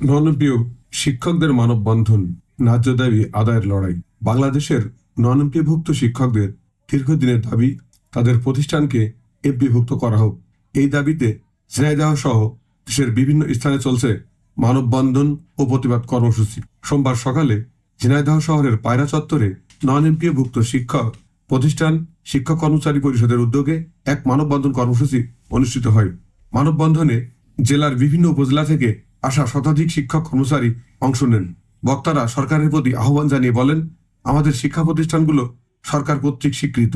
ননপ্রিয় শিক্ষকদের মানববন্ধন, ন্যায্য দাবি আদায়ের লড়াই। বাংলাদেশের ননএমপিভুক্ত শিক্ষকদের দীর্ঘদিনের দাবি তাদের প্রতিষ্ঠানকে এফবিভুক্ত করা হোক। এই দাবিতে ঝিনাইদহ সহ দেশের বিভিন্ন স্থানে চলছে মানববন্ধন ও প্রতিবাদ কর্মসূচি। সোমবার সকালে ঝিনাইদহ শহরের পায়রা চত্বরে নন এমপিওভুক্ত শিক্ষক প্রতিষ্ঠান শিক্ষক কর্মচারী পরিষদের উদ্যোগে এক মানববন্ধন কর্মসূচি অনুষ্ঠিত হয়। মানববন্ধনে জেলার বিভিন্ন উপজেলা থেকে আসা শতাধিক শিক্ষক কর্মচারী অংশ নেন। বক্তারা সরকারের প্রতি আহ্বান জানিয়ে বলেন, আমাদের শিক্ষা প্রতিষ্ঠানগুলো সরকার কর্তৃক স্বীকৃত।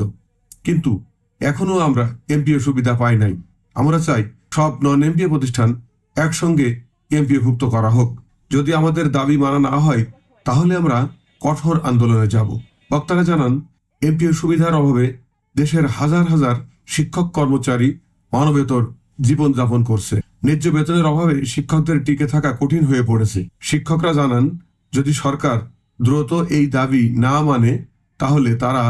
কিন্তু এখনও আমরা এমপিও সুবিধা পাই নাই। আমরা চাই সব নন এমপিও প্রতিষ্ঠান একসঙ্গে এমপিও ভুক্ত করা হোক। যদি আমাদের দাবি মানা না হয়, তাহলে আমরা কঠোর আন্দোলনে যাব। বক্তারা জানান এমপিও সুবিধার অভাবে দেশের হাজার হাজার শিক্ষক কর্মচারী মানবেতর জীবনযাপন করছে। ন্যায্য বেতনের অভাবে শিক্ষকদের টিকে থাকা কঠিন হয়ে পড়েছে। শিক্ষকরা জানান, যদি সরকার দ্রুত এই দাবি না মানে তাহলে তারা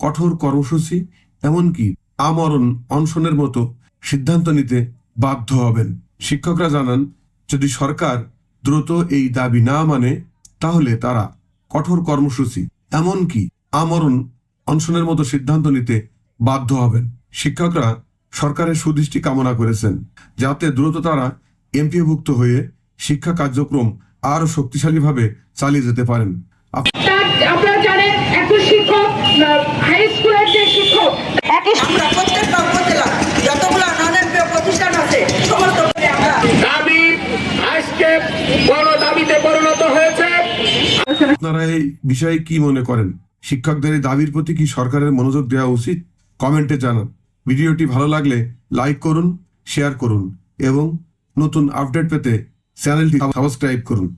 কঠোর কর্মসূচি, এমনকি আমরণ অনশনের মতো সিদ্ধান্ত নিতে বাধ্য হবেন। শিক্ষকরা জানান, যদি সরকার দ্রুত এই দাবি না মানে তাহলে তারা কঠোর কর্মসূচি, এমনকি আমরণ অনশনের মতো সিদ্ধান্ত নিতে বাধ্য হবেন। শিক্ষকরা সরকারের সুদৃষ্টি কামনা করেছেন যাতে দ্রুত তারা এমপিওভুক্ত হয়ে শিক্ষা কার্যক্রম আরও শক্তিশালীভাবে চালিয়ে যেতে পারেন। আপ- আপনারা জানেন একজন শিক্ষক হাই স্কুলের যে শিক্ষক আমরা প্রত্যেকটা উপজেলা যতগুলো নন এমপিও প্রতিষ্ঠান আছে সমস্ত আমরা দাবি আজকে বড় দাবিতে পরিণত হয়েছে। আপনারা এই বিষয়ে কি মনে করেন? শিক্ষকদের এই দাবির প্রতি কি সরকারের মনোযোগ দেওয়া উচিত? কমেন্টে জানান। ভিডিওটি ভালো লাগলে লাইক করুন শেয়ার করুন এবং নতুন আপডেট পেতে চ্যানেলটি সাবস্ক্রাইব করুন।